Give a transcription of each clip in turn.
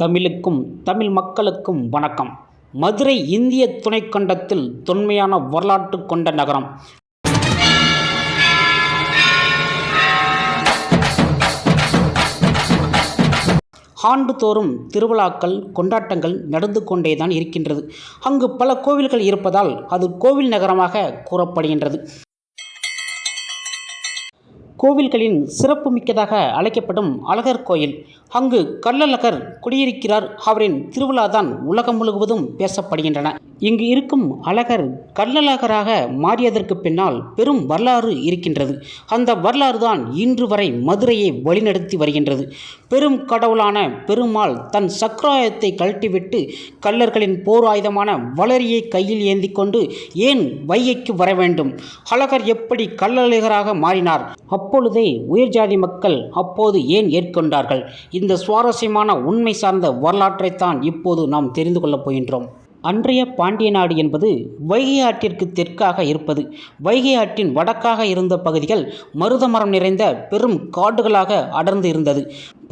தமிழுக்கும் தமிழ் மக்களுக்கும் வணக்கம். மதுரை இந்திய துணைக்கண்டத்தில் தொன்மையான வரலாற்று கொண்ட நகரம். ஆண்டுதோறும் திருவிழாக்கள் கொண்டாட்டங்கள் நடந்து கொண்டேதான் இருக்கின்றது. அங்கு பல கோவில்கள் இருப்பதால் அது கோவில் நகரமாக கூறப்படுகின்றது. கோவில்களின் சிறப்பு மிக்கதாக அழைக்கப்படும் அழகர் கோயில். அங்கு கள்ளழகர் குடியிருக்கிறார். அவரின் திருவிழாதான் உலகம் முழுவதும் பேசப்படுகின்றன. இங்கு இருக்கும் அழகர் கள்ளழகராக மாறியதற்கு பின்னால் பெரும் வரலாறு இருக்கின்றது. அந்த வரலாறு தான் இன்று வரை மதுரையை வழிநடத்தி வருகின்றது. பெரும் கடவுளான பெருமாள் தன் சக்கராயத்தை கழட்டிவிட்டு கள்ளர்களின் போர் ஆயுதமான வளரியை கையில் ஏந்தி கொண்டு ஏன் வைகைக்கு வர வேண்டும்? அழகர் எப்படி கள்ளழகராக மாறினார்? அப்பொழுதே உயர்ஜாதி மக்கள் அப்போது ஏன் ஏற்கொண்டார்கள்? இந்த சுவாரஸ்யமான உண்மை சார்ந்த வரலாற்றைத்தான் இப்போது நாம் தெரிந்து கொள்ளப் போகின்றோம். அன்றைய பாண்டிய நாடு என்பது வைகை ஆற்றிற்கு தெற்காக இருப்பது. வைகை ஆற்றின் வடக்காக இருந்த பகுதிகள் மருதமரம் நிறைந்த பெரும் காடுகளாக அடர்ந்து இருந்தது.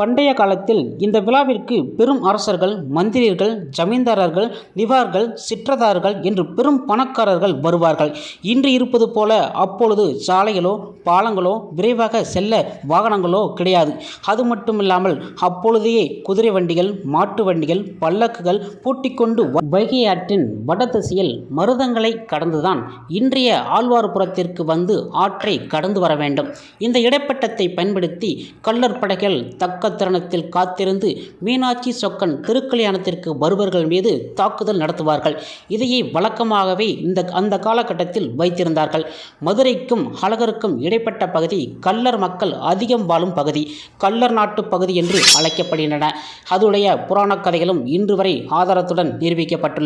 பண்டைய காலத்தில் இந்த விழாவிற்கு பெரும் அரசர்கள் மந்திரியர்கள் ஜமீன்தாரர்கள் நிவார்கள் சிற்றதார்கள் என்று பெரும் பணக்காரர்கள் வருவார்கள். இன்று இருப்பது போல அப்பொழுது சாலைகளோ பாலங்களோ விரைவாக செல்ல வாகனங்களோ கிடையாது. அது மட்டுமில்லாமல் அப்பொழுதையே குதிரை வண்டிகள் மாட்டு வண்டிகள் பல்லக்குகள் பூட்டிக்கொண்டு வைகை ஆற்றின் வடதிசையில் மருதங்களை கடந்துதான் இன்றைய ஆழ்வார்புரத்திற்கு வந்து ஆற்றை கடந்து வர வேண்டும். இந்த இடைப்பட்டத்தை பயன்படுத்தி கள்ளர் படைகள் தக்க தருணத்தில் காத்திருந்து மீனாட்சி சொக்கன் திருக்கல்யாணத்திற்கு வருபவர்கள் மீது தாக்குதல் நடத்துவார்கள். இதையே வழக்கமாகவே இந்த அந்த காலகட்டத்தில் வைத்திருந்தார்கள். மதுரைக்கும் அழகருக்கும் இடைப்பட்ட பகுதி கள்ளர் மக்கள் அதிகம் வாழும் பகுதி கள்ளர் நாட்டு பகுதி என்று அழைக்கப்படுகின்றன. அதுடைய புராணக் கதைகளும் இன்று வரை ஆதாரத்துடன்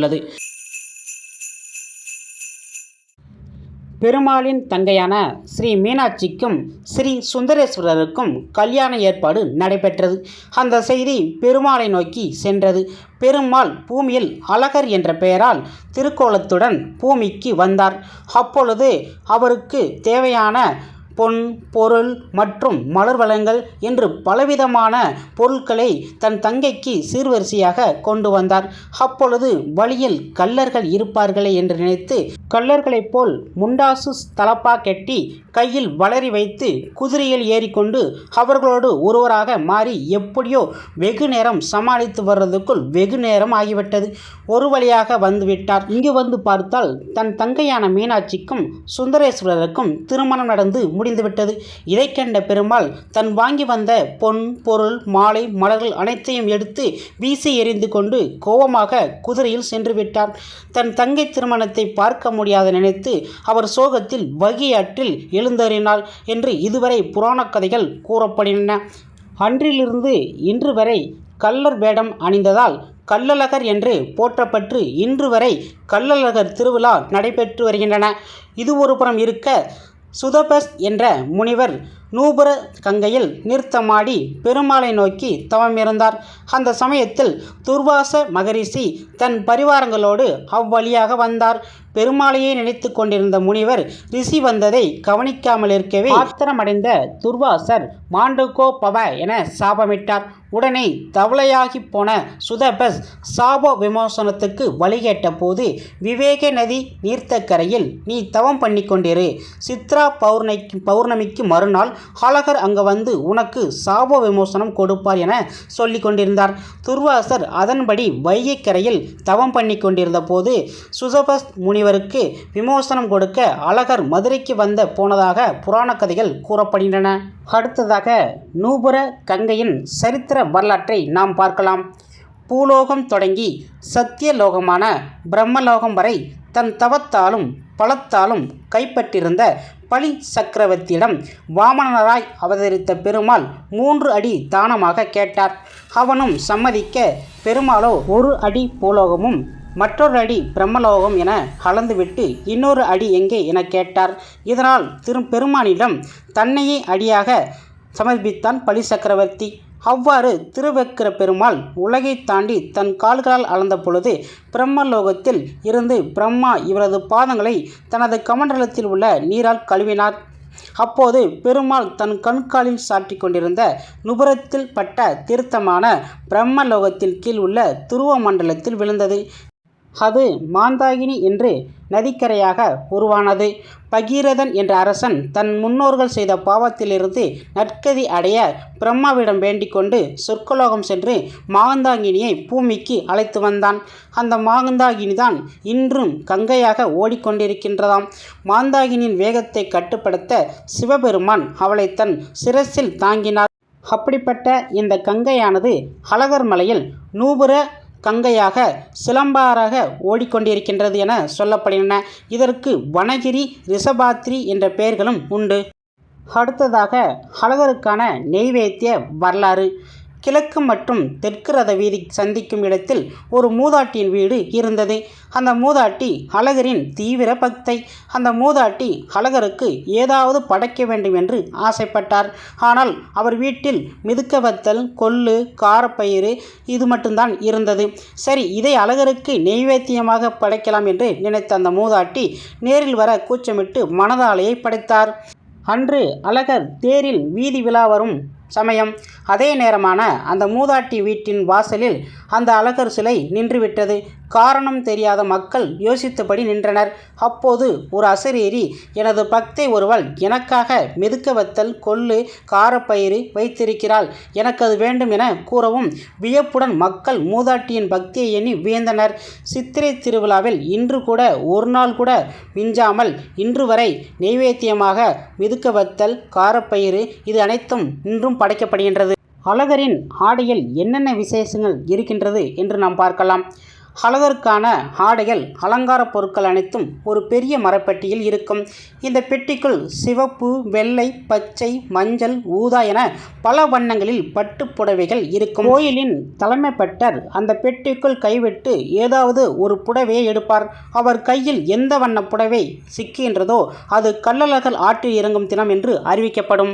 நிரூபிக்கப்பட்டுள்ளது பெருமாளின் தங்கையான ஸ்ரீ மீனாட்சிக்கும் ஸ்ரீ சுந்தரேஸ்வரருக்கும் கல்யாண ஏற்பாடு நடைபெற்றது. அந்த செய்தி பெருமாளை நோக்கி சென்றது. பெருமாள் பூமியில் அழகர் என்ற பெயரால் திருக்கோலத்துடன் பூமிக்கு வந்தார். அப்பொழுது அவருக்கு தேவையான பொன் பொருள் மற்றும் மலர் வளங்கள் என்று பலவிதமான பொருட்களை தன் தங்கைக்கு சீர்வரிசையாக கொண்டு வந்தார். அப்பொழுது வழியில் கள்ளர்கள் இருப்பார்களே என்று நினைத்து கள்ளர்களைப் போல் முண்டாசு தலப்பா கட்டி கையில் வளரி வைத்து குதிரையில் ஏறிக்கொண்டு அவர்களோடு ஒருவராக மாறி எப்படியோ வெகு நேரம் சமாளித்து வர்றதுக்குள் வெகு நேரம் ஆகிவிட்டது. ஒரு வழியாக வந்துவிட்டார் இங்கு வந்து பார்த்தால் தன் தங்கையான மீனாட்சிக்கும் சுந்தரேஸ்வரருக்கும் திருமணம் நடந்து முடி முடிந்துவிட்டது இதை கண்ட பெருமாள் தன் வாங்கி வந்த பொன் பொருள் மாலை மலர்கள் அனைத்தையும் எடுத்து வீசி எறிந்து கொண்டு கோபமாக குதிரையில் சென்று விட்டார் தன் தங்கை திருமணத்தை பார்க்க முடியாத நினைத்து அவர் சோகத்தில் வகியாற்றில் எழுந்தறினாள் என்று இதுவரை புராணக் கதைகள் கூறப்படுகின்றன. அன்றிலிருந்து இன்று வரை கள்ளர் வேடம் அணிந்ததால் கள்ளழகர் என்று போற்றப்பட்டு இன்று வரை கள்ளழகர் திருவிழா நடைபெற்று வருகின்றன. இது ஒரு புறம் இருக்க சுதபஸ் என்ற முனிவர் நூபுர கங்கையில் நிறுத்தமாடி பெருமாளை நோக்கி தவமிருந்தார். அந்த சமயத்தில் துர்வாச மகரிஷி தன் பரிவாரங்களோடு அவ்வழியாக வந்தார். பெருமாளையே நினைத்து கொண்டிருந்த முனிவர் ரிஷி வந்ததை கவனிக்காமல் இருக்கவே ஆத்திரமடைந்த துர்வாசர் மாண்டுகோ பவ என சாபமிட்டார். உடனே தவளையாகி போன சுதபஸ் சாப விமோசனத்துக்கு வழிகேட்ட போது விவேக நதி நீர்த்தக்கரையில் நீ தவம் பண்ணி கொண்டிரு. சித்ரா பௌர்ணைக்கு பௌர்ணமிக்கு மறுநாள் ஹலகர் அங்கே வந்து உனக்கு சாப விமோசனம் கொடுப்பார் என சொல்லி கொண்டிருந்தார். துர்வாசர் அதன்படி வைகைக்கரையில் தவம் பண்ணி கொண்டிருந்த போது சுதபஸ் முனிவருக்கு விமோசனம் கொடுக்க அழகர் மதுரைக்கு வந்த போனதாக புராண கதைகள் கூறப்படுகின்றன. அடுத்ததாக நூபுர கங்கையின் சரித்திர வரலாற்றை நாம் பார்க்கலாம். பூலோகம் தொடங்கி சத்தியலோகமான பிரம்மலோகம் வரை தன் தவத்தாலும் பலத்தாலும் கைப்பற்றிருந்த பலி சக்கரவர்த்தியிடம் வாமனராய் அவதரித்த பெருமாள் மூன்று அடி தானமாக கேட்டார். அவனும் சம்மதிக்க பெருமாளோ ஒரு அடி பூலோகமும் மற்றொரு அடி பிரம்மலோகம் என கலந்துவிட்டு இன்னொரு அடி எங்கே என கேட்டார். இதனால் திரு பெருமானிடம் தன்னையே அடியாக சமர்ப்பித்தான் பலி சக்கரவர்த்தி. அவ்வாறு திருவக்கிர பெருமாள் உலகை தாண்டி தன் கால்களால் அளந்த பொழுது பிரம்மலோகத்தில் இருந்து பிரம்மா இவரது பாதங்களை தனது கமண்டலத்தில் உள்ள நீரால் கழுவினார். அப்போது பெருமாள் தன் கண்காலில் சாட்டி கொண்டிருந்த நுபுரத்தில் பட்ட தீர்த்தமான பிரம்மலோகத்தின் கீழ் உள்ள துருவ மண்டலத்தில் விழுந்தது. அது மாந்தாகினி என்று நதிக்கரையாக உருவானது. பகீரதன் என்ற அரசன் தன் முன்னோர்கள் செய்த பாவத்திலிருந்து நற்கதி அடைய பிரம்மாவிடம் வேண்டிக் கொண்டு சொர்க்கலோகம் சென்று மாந்தாங்கினியை பூமிக்கு அழைத்து வந்தான். அந்த மாந்தாகினிதான் இன்றும் கங்கையாக ஓடிக்கொண்டிருக்கின்றதாம். மாந்தாகினியின் வேகத்தை கட்டுப்படுத்த சிவபெருமான் அவளை தன் சிரசில் தாங்கினார். அப்படிப்பட்ட இந்த கங்கையானது அழகர் மலையில் நூபுர கங்கையாக சிலம்பாராக ஓடிக்கொண்டிருக்கின்றது என சொல்லப்படுகின்றன. இதற்கு வனகிரி ரிஷபாத்ரி என்ற பெயர்களும் உண்டு. அடுத்ததாக அழகருக்கான நெய்வேத்திய வரலாறு. கிழக்கு மற்றும் தெற்கு ரத வீதி சந்திக்கும் இடத்தில் ஒரு மூதாட்டியின் வீடு இருந்தது. அந்த மூதாட்டி அழகரின் தீவிர பக்தை. அந்த மூதாட்டி அழகருக்கு ஏதாவது படைக்க வேண்டும் என்று ஆசைப்பட்டார். ஆனால் அவர் வீட்டில் மிதுக்க வத்தல் கொள்ளு காரப்பயிறு இது மட்டும்தான் இருந்தது. சரி இதை அழகருக்கு நெய்வேத்தியமாக படைக்கலாம் என்று நினைத்த அந்த மூதாட்டி நேரில் வர கூச்சமிட்டு மனதாலையை படைத்தார். அன்று அழகர் தேரில் வீதி விழா வரும் சமயம். அதே நேரமான அந்த மூதாட்டி வீட்டின் வாசலில் அந்த அழகர் சிலை நின்றுவிட்டது. காரணம் தெரியாத மக்கள் யோசித்தபடி நின்றனர். அப்போது ஒரு அசரீரி எனது பக்தை ஒருவள் எனக்காக மெதுக்க வத்தல் கொள்ளு காரப்பயிறு வைத்திருக்கிறாள். எனக்கு அது வேண்டும் என கூறவும் வியப்புடன் மக்கள் மூதாட்டியின் பக்தியை எண்ணி வியந்தனர். சித்திரை திருவிழாவில் இன்று கூட ஒரு நாள் கூட மிஞ்சாமல் இன்று வரை நெய்வேத்தியமாக மிதுக்க வத்தல் காரப்பயிறு இது அனைத்தும் இன்றும் படைக்கப்படுகின்றது. அழகரின் ஆடையில் என்னென்ன விசேஷங்கள் இருக்கின்றது என்று நாம் பார்க்கலாம். அழகருக்கான ஆடைகள் அலங்கார பொருட்கள் அனைத்தும் ஒரு பெரிய மரப்பெட்டியில் இருக்கும். இந்த பெட்டிக்குள் சிவப்பு வெள்ளை பச்சை மஞ்சள் ஊதா என பல வண்ணங்களில் பட்டு புடவைகள் இருக்கும். கோயிலின் தலைமை பட்டர் அந்த பெட்டிக்குள் கைவிட்டு ஏதாவது ஒரு புடவையை எடுப்பார். அவர் கையில் எந்த வண்ண புடவை சிக்குகின்றதோ அது கள்ளழகர் ஆற்றில் இறங்கும் தினம் என்று அறிவிக்கப்படும்.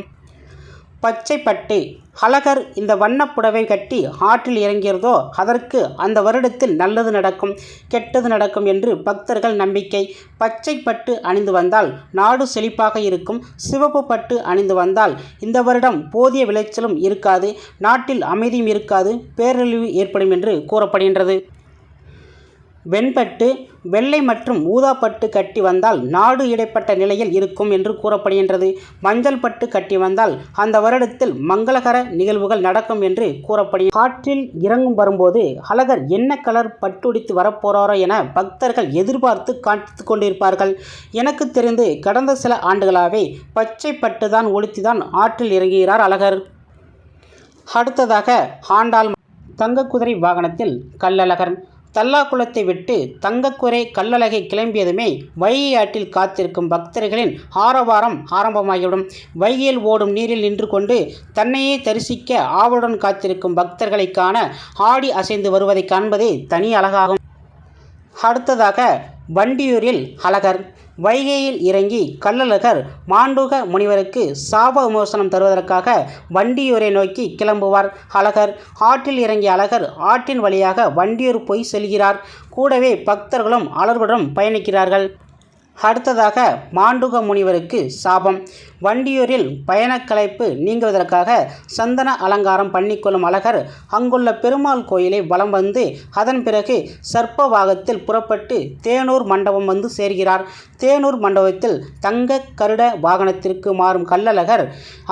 பச்சை பட்டு அழகர் இந்த வண்ணப் புடவை கட்டி ஆற்றில் இறங்கிறதோ அதற்கு அந்த வருடத்தில் நல்லது நடக்கும் கெட்டது நடக்கும் என்று பக்தர்கள் நம்பிக்கை. பச்சை பட்டு அணிந்து வந்தால் நாடு செழிப்பாக இருக்கும் சிவப்பு பட்டு அணிந்து வந்தால் இந்த வருடம் போதிய விளைச்சலும் இருக்காது நாட்டில் அமைதியும் இருக்காது பேரழிவு ஏற்படும் என்று கூறப்படுகின்றது. வெண்பட்டு வெள்ளை மற்றும் ஊதாப்பட்டு கட்டி வந்தால் நாடு இடைப்பட்ட நிலையில் இருக்கும் என்று கூறப்படுகின்றது. மஞ்சள் பட்டு கட்டி வந்தால் அந்த வருடத்தில் மங்களகர நிகழ்வுகள் நடக்கும் என்று கூறப்படுகிறது காற்றில் இறங்கும் வரும்போது அழகர் என்ன கலர் பட்டுடித்து வரப்போறாரோ என பக்தர்கள் எதிர்பார்த்து காத்து கொண்டிருப்பார்கள். எனக்கு தெரிந்து கடந்த சில ஆண்டுகளாகவே பச்சை பட்டு தான் ஒழித்துதான் ஆற்றில் இறங்குகிறார் அழகர். அடுத்ததாக ஆண்டாள் தங்கக்குதிரை வாகனத்தில் தல்லா தல்லாக்குளத்தை விட்டு தங்கக்குறை கல்லழகை கிளம்பியதுமே வைகை ஆற்றில் காத்திருக்கும் பக்தர்களின் ஆரவாரம் ஆரம்பமாகிவிடும். வைகையில் ஓடும் நீரில் நின்று கொண்டு தன்னையே தரிசிக்க ஆவலுடன் காத்திருக்கும் பக்தர்களை காண ஆடி அசைந்து வருவதை காண்பதே தனி அழகாகும். அடுத்ததாக வண்டியூரில் அழகர். வைகையில் இறங்கி கள்ளழகர் மாண்டூக முனிவருக்கு சாப விமோசனம் தருவதற்காக வண்டியூரை நோக்கி கிளம்புவார். அழகர் ஆற்றில் இறங்கிய அழகர் ஆற்றின் வழியாக வண்டியூர் போய் செல்கிறார். கூடவே பக்தர்களும் அலர்களுடன் பயணிக்கிறார்கள். அடுத்ததாக மாண்டுக முனிவருக்கு சாபம். வண்டியூரில் பயணக்கலைப்பு நீங்குவதற்காக சந்தன அலங்காரம் பண்ணிக்கொள்ளும் அழகர் அங்குள்ள பெருமாள் கோயிலை வலம் வந்து அதன் பிறகு சர்ப்பவாகத்தில் புறப்பட்டு தேனூர் மண்டபம் வந்து சேர்கிறார். தேனூர் மண்டபத்தில் தங்க கருட வாகனத்திற்கு மாறும் கள்ளழகர்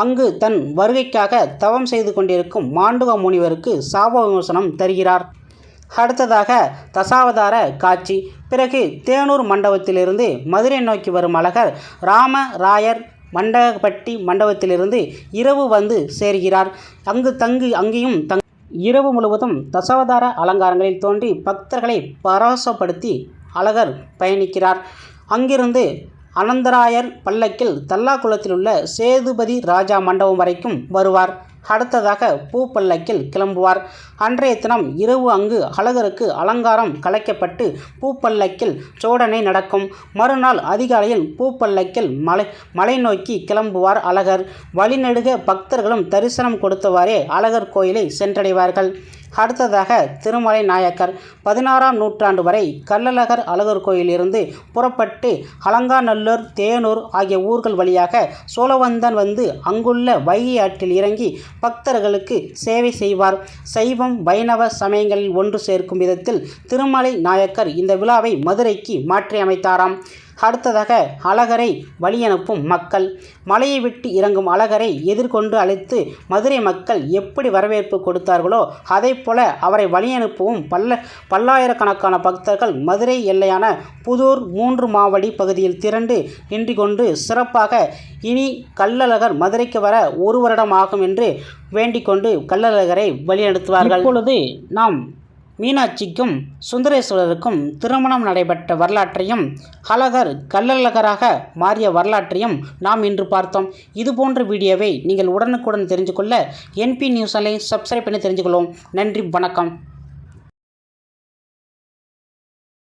அங்கு தன் வருகைக்காக தவம் செய்து கொண்டிருக்கும் மாண்டுக முனிவருக்கு சாப விமோசனம் தருகிறார். அடுத்ததாக தசாவதார காட்சி. பிறகு தேனூர் மண்டபத்திலிருந்து மதுரை நோக்கி வரும் அழகர் ராமராயர் மண்டபட்டி மண்டபத்திலிருந்து இரவு வந்து சேர்கிறார். அங்கு தங்கு அங்கேயும் தங் இரவு முழுவதும் தசாவதார அலங்காரங்களில் தோன்றி பக்தர்களை பரவசப்படுத்தி அழகர் பயணிக்கிறார். அங்கிருந்து அனந்தராயர் பல்லக்கில் தல்லாக்குளத்தில் உள்ள சேதுபதி ராஜா மண்டபம் வரைக்கும் வருவார். அடுத்ததாக பூ பல்லக்கில் கிளம்புவார். அன்றைய தினம் இரவு அங்கு அழகருக்கு அலங்காரம் கலைக்கப்பட்டு பூப்பல்லக்கில் சோடனை நடக்கும். மறுநாள் அதிகாலையில் பூப்பல்லக்கில் மலை மலை நோக்கி கிளம்புவார் அழகர். வழிநெடுக பக்தர்களும் தரிசனம் கொடுத்தவாறே அழகர் கோயிலை சென்றடைவார்கள். அடுத்ததாக திருமலை நாயக்கர். பதினாறாம் நூற்றாண்டு வரை கள்ளழகர் அழகர் கோயிலிருந்து புறப்பட்டு அலங்காநல்லூர் தேனூர் ஆகிய ஊர்கள் வழியாக சோழவந்தன் வந்து அங்குள்ள வைகை ஆற்றில் இறங்கி பக்தர்களுக்கு சேவை செய்வார். சைவம் வைணவ சமயங்களில் ஒன்று சேர்க்கும் விதத்தில் திருமலை நாயக்கர் இந்த விழாவை மதுரைக்கு மாற்றி அமைத்தாராம் அடுத்ததாக அழகரை வழியனுப்பும் மக்கள். மலையை விட்டு இறங்கும் அழகரை எதிர்கொண்டு அழைத்து மதுரை மக்கள் எப்படி வரவேற்பு கொடுத்தார்களோ அதைப் போல அவரை வழியனுப்பவும் பல்ல பல்லாயிரக்கணக்கான பக்தர்கள் மதுரை எல்லையான புதூர் மூன்று மாவடி பகுதியில் திரண்டு நின்று கொண்டு சிறப்பாக இனி கள்ளழகர் மதுரைக்கு வர ஒரு வருடம் ஆகும் என்று வேண்டிக் கொண்டு கள்ளழகரை வழிநடத்துவார்கள் இப்பொழுது நாம் மீனாட்சிக்கும் சுந்தரேஸ்வரருக்கும் திருமணம் நடைபெற்ற வரலாற்றையும் அழகர் கள்ளழகராக மாறிய வரலாற்றையும் நாம் இன்று பார்த்தோம். இது போன்ற வீடியோவை நீங்கள் உடனுக்குடன் தெரிஞ்சு கொள்ள என்பி அலை சப்ஸ்கிரைப் பண்ணி தெரிஞ்சுக்கொள்வோம் நன்றி வணக்கம்.